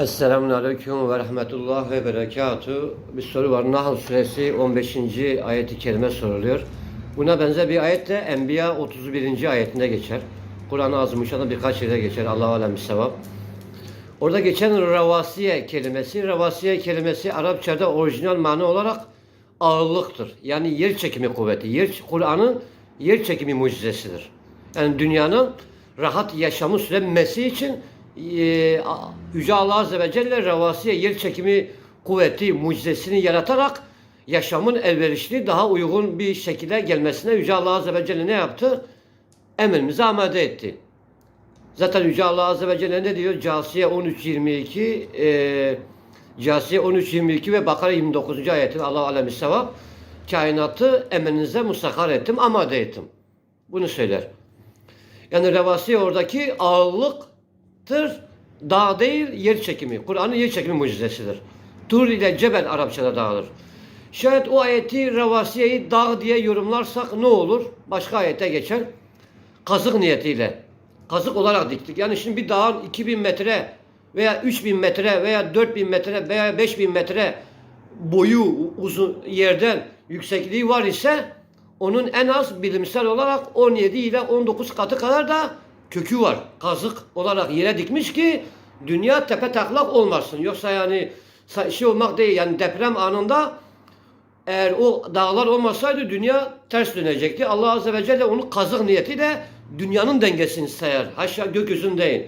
Esselamun Aleyküm ve Rahmetullah ve Berekatuhu. Bir soru var. Nahl Suresi 15. ayeti kerime soruluyor. Buna benzer bir ayet de Enbiya 31. ayetinde geçer. Kur'an-ı Azimuşşan'da birkaç yerde geçer. Allah alem sevap. Orada geçen ravasiye kelimesi, ravasiye kelimesi Arapçada orijinal mana olarak ağırlıktır. Yani yer çekimi kuvveti. Yer, Kur'an'ın yer çekimi mucizesidir. Yani dünyanın rahat yaşamı sürebilmesi için e, Yüce Allah Azze ve Celle ravasiye yer çekimi kuvveti mucizesini yaratarak yaşamın elverişli daha uygun bir şekilde gelmesine Yüce Allah Azze ve Celle ne yaptı? Emrimizi amade etti. Zaten Yüce Allah Azze ve Celle ne diyor? Casiye 13-22 e, Casiye 13-22 ve Bakara 29. ayetin Allah alemi sevap kainatı emrinize musakar ettim, amade ettim. Bunu söyler. Yani revasi oradaki ağırlıktır. Dağ değil, yer çekimi. Kur'an'ın yer çekimi mucizesidir. Tur ile cebel Arapçada dağılır. Şayet o ayeti revasiyeyi dağ diye yorumlarsak ne olur? Başka ayete geçer. Kazık niyetiyle. Kazık olarak diktik. Yani şimdi bir dağın 2000 metre veya 3000 metre veya 4000 metre veya 5000 metre boyu uzun yerden yüksekliği var ise onun en az bilimsel olarak 17 ile 19 katı kadar da kökü var. Kazık olarak yere dikmiş ki dünya tepe taklak olmasın. Yoksa yani şey olmak değil yani deprem anında eğer o dağlar olmasaydı dünya ters dönecekti. Allah Azze ve Celle onu kazık niyetiyle dünyanın dengesini sayar. Haşa gökyüzün değil.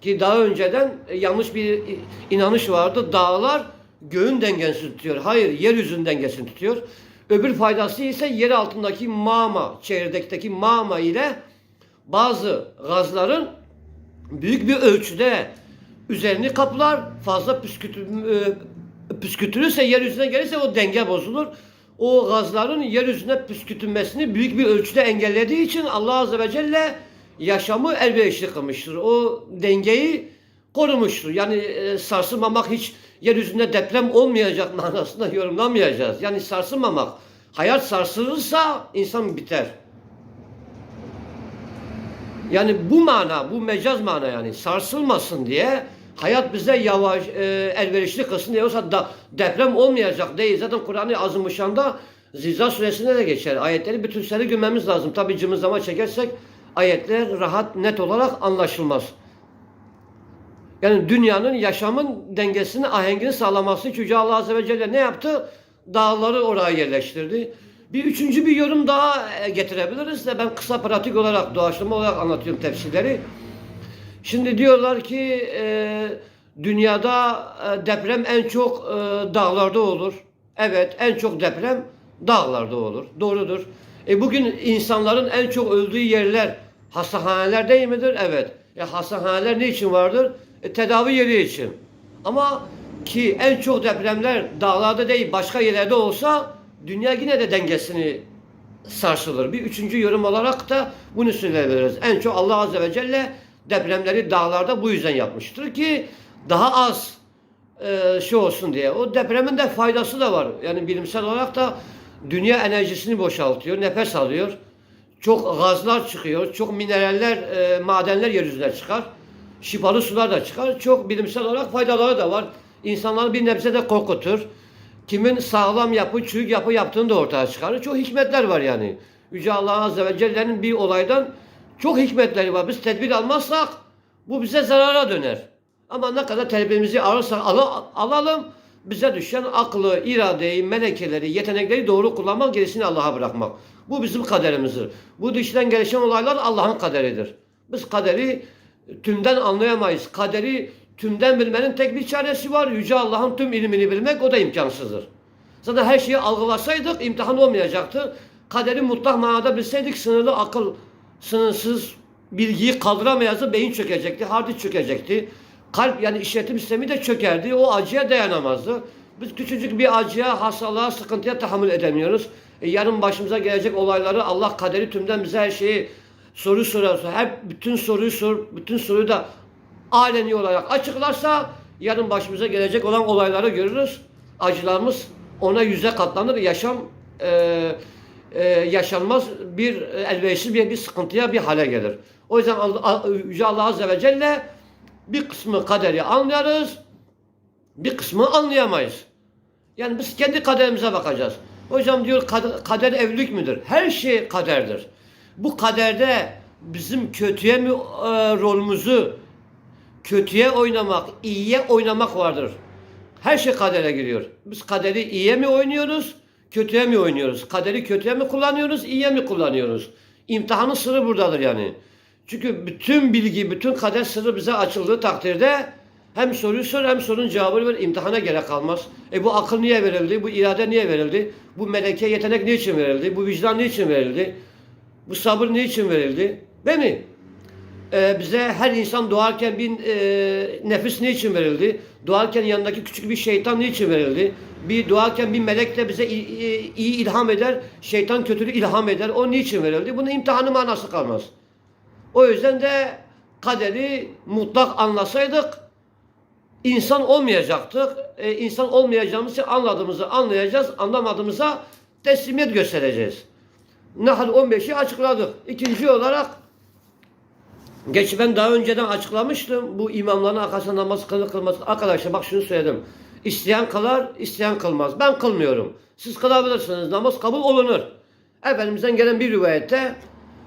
Ki daha önceden e, yanlış bir inanış vardı. Dağlar göğün dengesini tutuyor. Hayır, yeryüzünün dengesini tutuyor. Öbür faydası ise yer altındaki mağma, çevredeki mağma ile bazı gazların büyük bir ölçüde üzerini kaplar. Fazla püskürtü, e, püskürtülürse yeryüzüne gelirse o denge bozulur. O gazların yeryüzüne püskürtülmesini büyük bir ölçüde engellediği için Allah Azze ve Celle yaşamı elverişli kılmıştır. O dengeyi korumuştur. Yani e, sarsılmamak hiç yeryüzünde deprem olmayacak manasında yorumlamayacağız. Yani sarsılmamak. Hayat sarsılırsa insan biter. Yani bu mana, bu mecaz mana yani sarsılmasın diye hayat bize yavaş, e, elverişli kılsın diye yoksa da, deprem olmayacak değil. Zaten Kur'an-ı Azimuşşan'da Zilzal suresinde de geçer. Ayetleri bütün sene görmemiz lazım. Tabi cımızlama çekersek ayetler rahat, net olarak anlaşılmaz. Yani dünyanın yaşamın dengesini, ahengini sağlaması için Yüce Allah Azze ve Celle ne yaptı? Dağları oraya yerleştirdi. Bir üçüncü bir yorum daha e, getirebiliriz de ben kısa pratik olarak, doğaçlama olarak anlatıyorum tefsirleri. Şimdi diyorlar ki e, dünyada e, deprem en çok e, dağlarda olur. Evet, en çok deprem dağlarda olur. Doğrudur. E, bugün insanların en çok öldüğü yerler hastahaneler değil midir? Evet. E, hastahaneler ne için vardır? E, tedavi yeri için. Ama ki en çok depremler dağlarda değil başka yerlerde olsa dünya yine de dengesini sarsılır. Bir üçüncü yorum olarak da bunu söyleyebiliriz. En çok Allah Azze ve Celle depremleri dağlarda bu yüzden yapmıştır ki daha az e, şey olsun diye. O depremin de faydası da var. Yani bilimsel olarak da dünya enerjisini boşaltıyor, nefes alıyor. Çok gazlar çıkıyor, çok mineraller, e, madenler yeryüzüne çıkar. Şifalı sular da çıkar. Çok bilimsel olarak faydaları da var. İnsanları bir nebze de korkutur. Kimin sağlam yapı, çürük yapı yaptığını da ortaya çıkarır. Çok hikmetler var yani. Yüce Allah Azze ve Celle'nin bir olaydan çok hikmetleri var. Biz tedbir almazsak bu bize zarara döner. Ama ne kadar tedbirimizi alırsak al- alalım bize düşen aklı, iradeyi, melekeleri, yetenekleri doğru kullanmak gerisini Allah'a bırakmak. Bu bizim kaderimizdir. Bu dıştan gelişen olaylar Allah'ın kaderidir. Biz kaderi tümden anlayamayız. Kaderi tümden bilmenin tek bir çaresi var. Yüce Allah'ın tüm ilmini bilmek o da imkansızdır. Zaten her şeyi algılasaydık imtihan olmayacaktı. Kaderi mutlak manada bilseydik sınırlı akıl, sınırsız bilgiyi kaldıramayazdı. Beyin çökecekti, hardi çökecekti. Kalp yani işletim sistemi de çökerdi. O acıya dayanamazdı. Biz küçücük bir acıya, hastalığa, sıkıntıya tahammül edemiyoruz. E, yarın başımıza gelecek olayları Allah kaderi tümden bize her şeyi soru sorarsa, hep bütün soruyu sor, bütün soruyu da aleni olarak açıklarsa yarın başımıza gelecek olan olayları görürüz. Acılarımız ona yüze katlanır. Yaşam e, e, yaşanmaz bir e, elverişli bir, bir sıkıntıya bir hale gelir. O yüzden Allah, Yüce Allah Azze ve Celle bir kısmı kaderi anlarız. Bir kısmını anlayamayız. Yani biz kendi kaderimize bakacağız. Hocam diyor kad- kader evlilik midir? Her şey kaderdir. Bu kaderde bizim kötüye mi e, rolümüzü kötüye oynamak, iyiye oynamak vardır. Her şey kadere giriyor. Biz kaderi iyiye mi oynuyoruz, kötüye mi oynuyoruz? Kaderi kötüye mi kullanıyoruz, iyiye mi kullanıyoruz? İmtihanın sırrı buradadır yani. Çünkü bütün bilgi, bütün kader sırrı bize açıldığı takdirde hem soruyu sor hem sorunun cevabını ver. imtihana gerek kalmaz. E bu akıl niye verildi? Bu irade niye verildi? Bu meleke yetenek niçin verildi? Bu vicdan niçin verildi? Bu sabır niçin verildi? Değil mi? Ee, bize her insan doğarken bir e, nefis niçin verildi? Doğarken yanındaki küçük bir şeytan niçin verildi? Bir doğarken bir melek de bize iyi, ilham eder, şeytan kötülüğü ilham eder. O niçin verildi? Bunun imtihanı manası kalmaz. O yüzden de kaderi mutlak anlasaydık insan olmayacaktık. E, insan olmayacağımız için anladığımızı anlayacağız, anlamadığımıza teslimiyet göstereceğiz. Nahl 15'i açıkladık. İkinci olarak Geç ben daha önceden açıklamıştım. Bu imamların arkasında namaz kılır kılmaz. Arkadaşlar bak şunu söyledim. İsteyen kılar, isteyen kılmaz. Ben kılmıyorum. Siz kılabilirsiniz. Namaz kabul olunur. Efendimizden gelen bir rivayette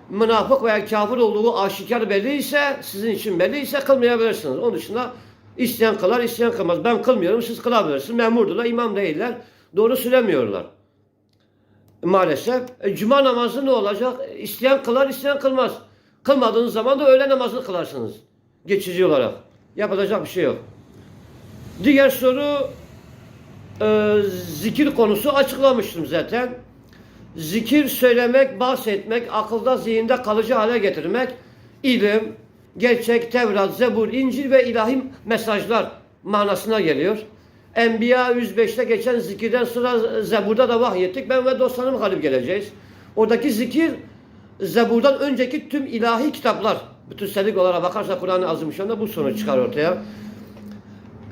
münafık veya kafir olduğu aşikar belliyse, sizin için belliyse kılmayabilirsiniz. Onun dışında isteyen kılar, isteyen kılmaz. Ben kılmıyorum, siz kılabilirsiniz. Memurdurlar, imam değiller. Doğru söylemiyorlar. Maalesef. E, Cuma namazı ne olacak? İsteyen kılar, isteyen kılmaz. Kılmadığınız zaman da öğle namazını kılarsınız. Geçici olarak. Yapılacak bir şey yok. Diğer soru e, zikir konusu açıklamıştım zaten. Zikir söylemek, bahsetmek, akılda, zihinde kalıcı hale getirmek, ilim, gerçek, Tevrat, Zebur, İncil ve ilahi mesajlar manasına geliyor. Enbiya 105'te geçen zikirden sonra Zebur'da da vahyettik. Ben ve dostlarım galip geleceğiz. Oradaki zikir Zebur'dan önceki tüm ilahi kitaplar. Bütün serik olarak bakarsa Kur'an-ı Azimüşşan'da bu sonuç çıkar ortaya.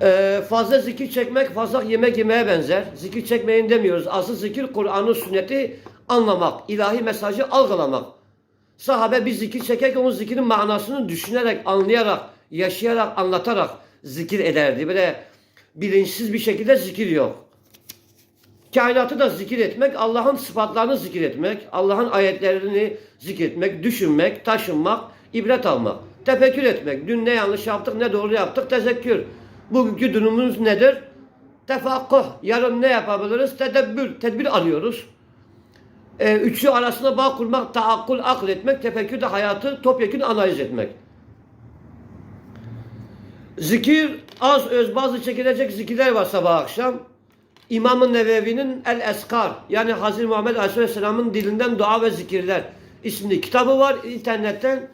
Ee, fazla zikir çekmek fazla yemek yemeye benzer. Zikir çekmeyin demiyoruz. Asıl zikir Kur'an'ı sünneti anlamak, ilahi mesajı algılamak. Sahabe bir zikir çekerken o zikrin manasını düşünerek, anlayarak, yaşayarak, anlatarak zikir ederdi. Böyle bilinçsiz bir şekilde zikir yok. Kainatı da zikir etmek, Allah'ın sıfatlarını zikir etmek, Allah'ın ayetlerini zikretmek, düşünmek, taşınmak, ibret almak, tefekkür etmek. Dün ne yanlış yaptık, ne doğru yaptık, tezekkür. Bugünkü durumumuz nedir? Tefakkuh. Yarın ne yapabiliriz? Tedebbür, tedbir alıyoruz. Ee, üçü arasında bağ kurmak, taakkul, akıl etmek, tefekkür de hayatı topyekun analiz etmek. Zikir az öz bazı çekilecek zikirler var sabah akşam. İmam-ı Nevevi'nin El Eskar yani Hazreti Muhammed Aleyhisselam'ın dilinden dua ve zikirler isimli kitabı var. İnternetten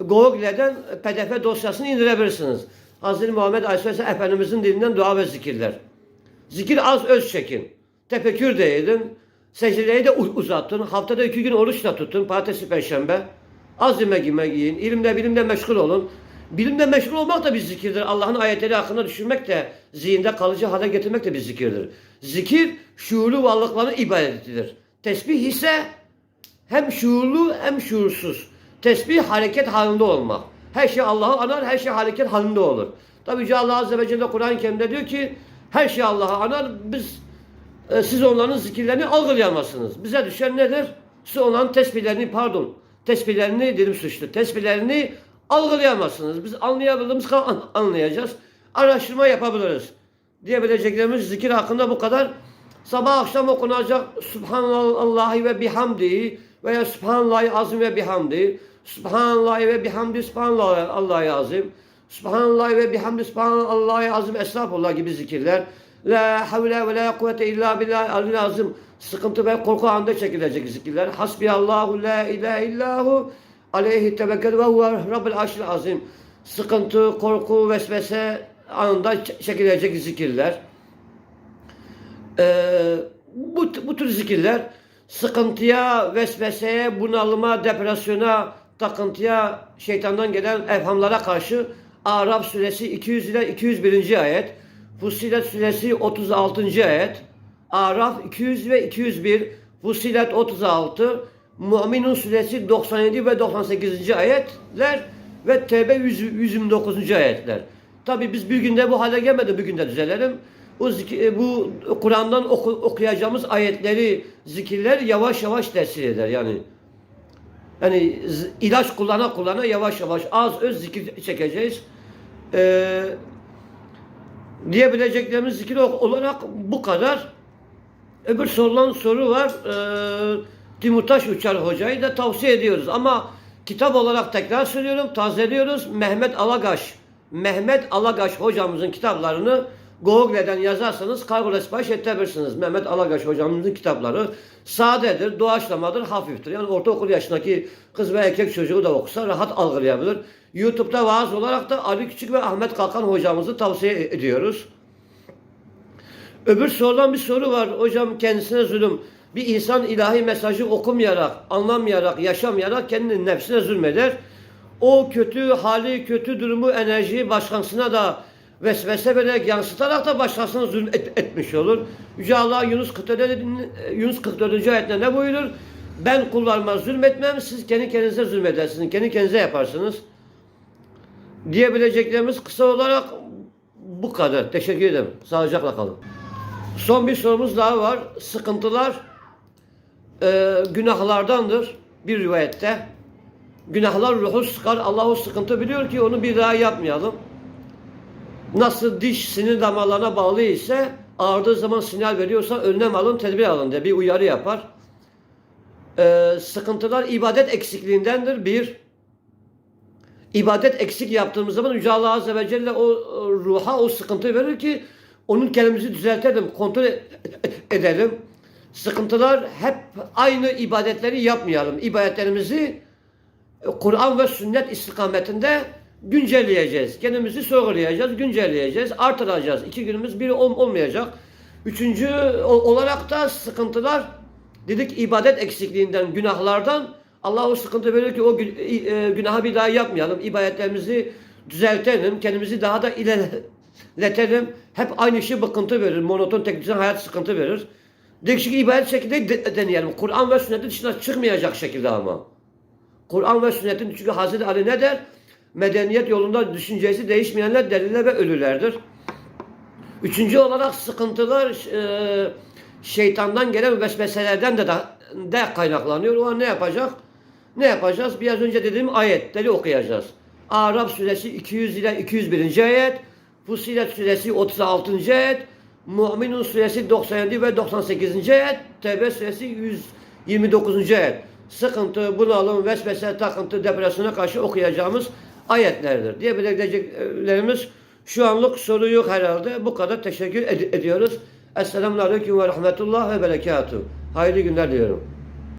Google'den pdf dosyasını indirebilirsiniz. Hazreti Muhammed Aleyhisselam Efendimizin dilinden dua ve zikirler. Zikir az öz çekin. Tefekkür de edin. Secdeyi de u- uzatın. Haftada iki gün oruç tutun. Pazartesi, perşembe. Az yemek yemek yiyin. İlimle bilimle meşgul olun. Bilimle meşgul olmak da bir zikirdir. Allah'ın ayetleri hakkında düşünmek de zihinde kalıcı hale getirmek de bir zikirdir. Zikir şuurlu varlıkların ibadetidir. Tesbih ise hem şuurlu hem şuursuz. Tesbih hareket halinde olmak. Her şey Allah'ı anar, her şey hareket halinde olur. Tabi Yüce Allah Azze ve Celle Kur'an-ı Kerim'de diyor ki her şey Allah'ı anar, biz e, siz onların zikirlerini algılayamazsınız. Bize düşen nedir? Siz onların tesbihlerini, pardon, tesbihlerini dedim suçlu, tesbihlerini algılayamazsınız. Biz anlayabildiğimiz kadar an- anlayacağız. Araştırma yapabiliriz. Diyebileceklerimiz zikir hakkında bu kadar. Sabah akşam okunacak Subhanallahi ve bihamdi veya Subhanallahi azim ve bihamdi. Subhanallahi ve bihamdi Subhanallahi azim. Subhanallahi ve bihamdi Subhanallahi azim estağfurullah gibi zikirler. La havle ve la kuvvete illa billah alil azim. Sıkıntı ve korku anında çekilecek zikirler. Hasbiyallahu la ilahe illahu aleyhi tevekkel ve huve rabbil arşil azim. Sıkıntı, korku, vesvese anında ç- çekilecek zikirler. Ee, bu, bu tür zikirler sıkıntıya, vesveseye, bunalıma, depresyona, takıntıya, şeytandan gelen evhamlara karşı Araf suresi 200 ile 201. ayet, Fussilet suresi 36. ayet, Araf 200 ve 201, Fussilet 36, Müminun suresi 97 ve 98. ayetler ve Tevbe 100 129. ayetler. Tabi biz bir günde bu hale gelmedi, bir günde düzelelim. Zikir- e, bu Kur'an'dan oku- okuyacağımız ayetleri, zikirler yavaş yavaş tesir eder yani. Yani ilaç kullana kullana yavaş yavaş az öz zikir çekeceğiz. Ee, diyebileceklerimiz zikir olarak bu kadar. Öbür sorulan soru var. Ee, Timurtaş Uçar Hoca'yı da tavsiye ediyoruz. Ama kitap olarak tekrar söylüyorum, tazeliyoruz. Mehmet Alagaş, Mehmet Alagaş hocamızın kitaplarını Google'den yazarsanız kargo sipariş edebilirsiniz. Mehmet Alagaş hocamızın kitapları sadedir, doğaçlamadır, hafiftir. Yani ortaokul yaşındaki kız ve erkek çocuğu da okusa rahat algılayabilir. YouTube'da vaaz olarak da Ali Küçük ve Ahmet Kalkan hocamızı tavsiye ediyoruz. Öbür sorulan bir soru var. Hocam kendisine zulüm. Bir insan ilahi mesajı okumayarak, anlamayarak, yaşamayarak kendi nefsine zulmeder. O kötü hali, kötü durumu, enerjiyi başkasına da vesvese vererek yansıtarak da başkasına zulüm et- etmiş olur. Yüce Allah Yunus 44. Yunus 44. ayetinde ne buyurur? Ben kullarıma zulmetmem, siz kendi kendinize zulmedersiniz, kendi kendinize yaparsınız. Diyebileceklerimiz kısa olarak bu kadar. Teşekkür ederim. Sağlıcakla kalın. Son bir sorumuz daha var. Sıkıntılar e, günahlardandır bir rivayette. Günahlar ruhu sıkar. Allah o sıkıntı biliyor ki onu bir daha yapmayalım. Nasıl diş sinir damarlarına bağlı ise ağrıdığı zaman sinyal veriyorsa önlem alın, tedbir alın diye bir uyarı yapar. E, sıkıntılar ibadet eksikliğindendir. Bir, ibadet eksik yaptığımız zaman Yüce Allah Azze ve Celle o ruha o sıkıntı verir ki onun kendimizi düzeltelim, kontrol e- e- edelim. Sıkıntılar hep aynı ibadetleri yapmayalım. İbadetlerimizi Kur'an ve sünnet istikametinde güncelleyeceğiz. Kendimizi sorgulayacağız, güncelleyeceğiz, artıracağız. İki günümüz biri ol- olmayacak. Üçüncü olarak da sıkıntılar dedik ibadet eksikliğinden, günahlardan Allah o sıkıntı verir ki o gü- e, günahı bir daha yapmayalım. İbadetlerimizi düzeltelim, kendimizi daha da ilerletelim. Hep aynı şey bıkıntı verir. Monoton tek düzen hayat sıkıntı verir. Değişik ibadet şekilde de- deneyelim. Kur'an ve sünnetin dışına çıkmayacak şekilde ama. Kur'an ve sünnetin çünkü Hazreti Ali ne der? Medeniyet yolunda düşüncesi değişmeyenler deliler ve ölülerdir. Üçüncü olarak sıkıntılar e, şeytandan gelen vesveselerden de, de kaynaklanıyor. O ne yapacak? Ne yapacağız? Biraz önce dediğim ayetleri okuyacağız. Arap suresi 200 ile 201. ayet, Fusilet suresi 36. ayet, Mu'minun suresi 97 ve 98. ayet, Tevbe suresi 129. ayet. Sıkıntı, bunalım, vesvese, takıntı, depresyona karşı okuyacağımız ayetlerdir. Diyebileceklerimiz şu anlık soru yok herhalde. Bu kadar teşekkür ed- ediyoruz. Esselamu Aleyküm ve Rahmetullah ve Berekatuhu. Hayırlı günler diliyorum.